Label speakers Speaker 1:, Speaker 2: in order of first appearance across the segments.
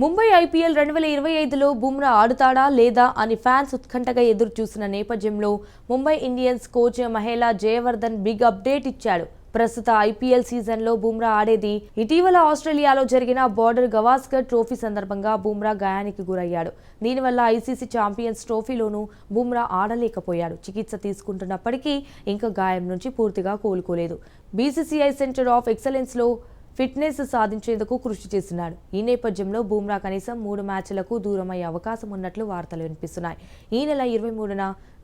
Speaker 1: Mumbai IPL రెండు వేల ఇరవై ఐదులో బుమ్రా ఆడుతాడా లేదా అని ఫ్యాన్స్ ఉత్కంఠగా ఎదురు చూసిన నేపథ్యంలో Mumbai Indians coach Mahela Jayawardene big update ఇచ్చాడు. ప్రస్తుత ఐపీఎల్ సీజన్లో బుమ్రా ఆడేది ఇటీవల ఆస్ట్రేలియాలో జరిగిన బార్డర్ గవాస్కర్ ట్రోఫీ సందర్భంగా బుమ్రా గాయానికి గురయ్యాడు. దీనివల్ల ఐసీసీ ఛాంపియన్స్ ట్రోఫీలోనూ బుమ్రా ఆడలేకపోయాడు. చికిత్స తీసుకుంటున్నప్పటికీ ఇంకా గాయం నుంచి పూర్తిగా కోలుకోలేదు. బీసీసీఐ సెంటర్ ఆఫ్ ఎక్సలెన్స్లో ఫిట్నెస్ సాధించేందుకు కృషి చేస్తున్నాడు. ఈ నేపథ్యంలో బూమ్రా కనీసం మూడు మ్యాచ్లకు దూరమయ్యే అవకాశం ఉన్నట్లు వార్తలు వినిపిస్తున్నాయి. ఈ నెల ఇరవై మూడున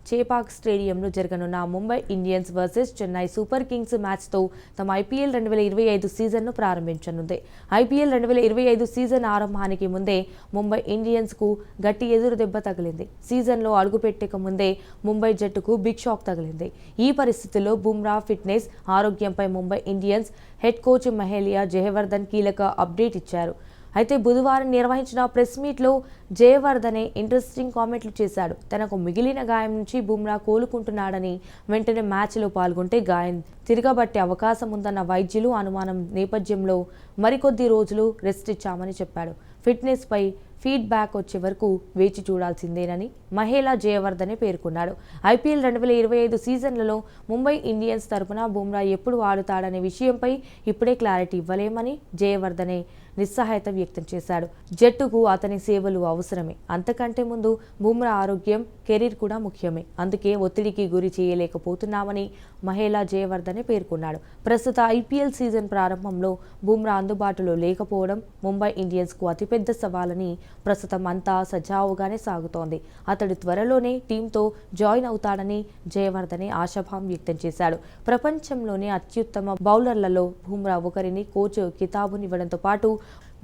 Speaker 1: చేపాక్ స్టేడియంలో జరగనున్న Mumbai Indians versus Chennai Super Kings మ్యాచ్తో తమ ఐపీఎల్ రెండు వేల ఇరవై ఐదు సీజన్ను ప్రారంభించనుంది. ఐపీఎల్ రెండు వేల ఇరవై ఐదు సీజన్ ఆరంభానికి ముందే ముంబై ఇండియన్స్కు గట్టి ఎదురు దెబ్బ తగిలింది. సీజన్లో అడుగుపెట్టక ముందే ముంబై జట్టుకు బిగ్ షాక్ తగిలింది. ఈ పరిస్థితుల్లో బుమ్రా ఫిట్నెస్ ఆరోగ్యంపై Mumbai Indians head coach Mahela Jayawardene కీలక అప్డేట్ ఇచ్చారు. అయితే బుధవారం నిర్వహించిన ప్రెస్ మీట్లో జయవర్ధనే ఇంట్రెస్టింగ్ కామెంట్లు చేశాడు. తనకు మిగిలిన గాయం నుంచి బుమ్రా కోలుకుంటున్నాడని వెంటనే మ్యాచ్లో పాల్గొంటే గాయం తిరగబట్టే అవకాశం ఉందన్న వైద్యులు అనుమానం నేపథ్యంలో మరికొద్ది రోజులు రెస్ట్ ఇచ్చామని చెప్పాడు. ఫిట్నెస్పై ఫీడ్బ్యాక్ వచ్చే వరకు వేచి చూడాల్సిందేనని మహేలా జయవర్ధనే పేర్కొన్నాడు. ఐపీఎల్ రెండు వేల ఇరవై ఐదు సీజన్లలో ముంబై ఇండియన్స్ తరపున బుమ్రా ఎప్పుడు ఆడుతాడనే విషయంపై ఇప్పుడే క్లారిటీ ఇవ్వలేమని జయవర్ధనే నిస్సహాయత వ్యక్తం చేశాడు. జట్టుకు అతని సేవలు అవసరమే. అంతకంటే ముందు బుమ్రా ఆరోగ్యం కెరీర్ కూడా ముఖ్యమే. అందుకే ఒత్తిడికి గురి చేయలేకపోతున్నామని మహేలా జయవర్ధనే పేర్కొన్నాడు. ప్రస్తుత ఐపీఎల్ సీజన్ ప్రారంభంలో బుమ్రా అందుబాటులో లేకపోవడం ముంబై ఇండియన్స్కు అతిపెద్ద సవాలని ప్రస్తుతం అంతా సజావుగానే సాగుతోంది. అతడు త్వరలోనే టీంతో జాయిన్ అవుతాడని జయవర్ధనే ఆశాభావం వ్యక్తం చేశాడు. ప్రపంచంలోనే అత్యుత్తమ బౌలర్లలో బుమ్రా ఒకరిని కోచ్ కితాబునివ్వడంతో పాటు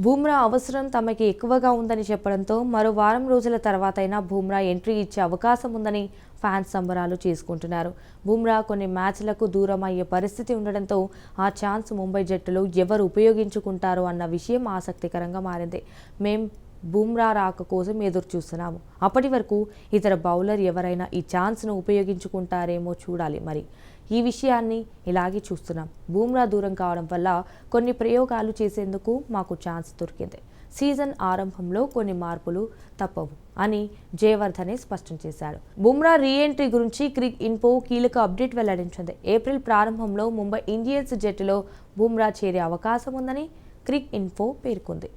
Speaker 1: బూమ్రా అవసరం తమకి ఎక్కువగా ఉందని చెప్పడంతో మరో వారం రోజుల తర్వాతైనా బూమ్రా ఎంట్రీ ఇచ్చే అవకాశం ఉందని ఫ్యాన్స్ సంబరాలు చేసుకుంటున్నారు. బూమ్రా కొన్ని మ్యాచ్లకు దూరం అయ్యే పరిస్థితి ఉండడంతో ఆ ఛాన్స్ ముంబై జట్టులో ఎవరు ఉపయోగించుకుంటారో అన్న విషయం ఆసక్తికరంగా మారింది. మేం బూమ్రా రాక కోసం ఎదురు చూస్తున్నాము. అప్పటి వరకు ఇతర బౌలర్ ఎవరైనా ఈ ఛాన్స్ను ఉపయోగించుకుంటారేమో చూడాలి మరి. ఈ విషయాన్ని ఇలాగే చూస్తున్నాం. బూమ్రా దూరం కావడం వల్ల కొన్ని ప్రయోగాలు చేసేందుకు మాకు ఛాన్స్ దొరికింది. సీజన్ ఆరంభంలో కొన్ని మార్పులు తప్పవు అని జయవర్ధనే స్పష్టం చేశాడు బుమ్రా రీఎంట్రీ గురించి క్రిక్ ఇన్ఫో కీలక అప్డేట్ వెల్లడించింది. ఏప్రిల్ ప్రారంభంలో ముంబై ఇండియన్స్ జట్టులో బుమ్రా చేరే అవకాశం ఉందని క్రిక్ ఇన్ఫో పేర్కొంది.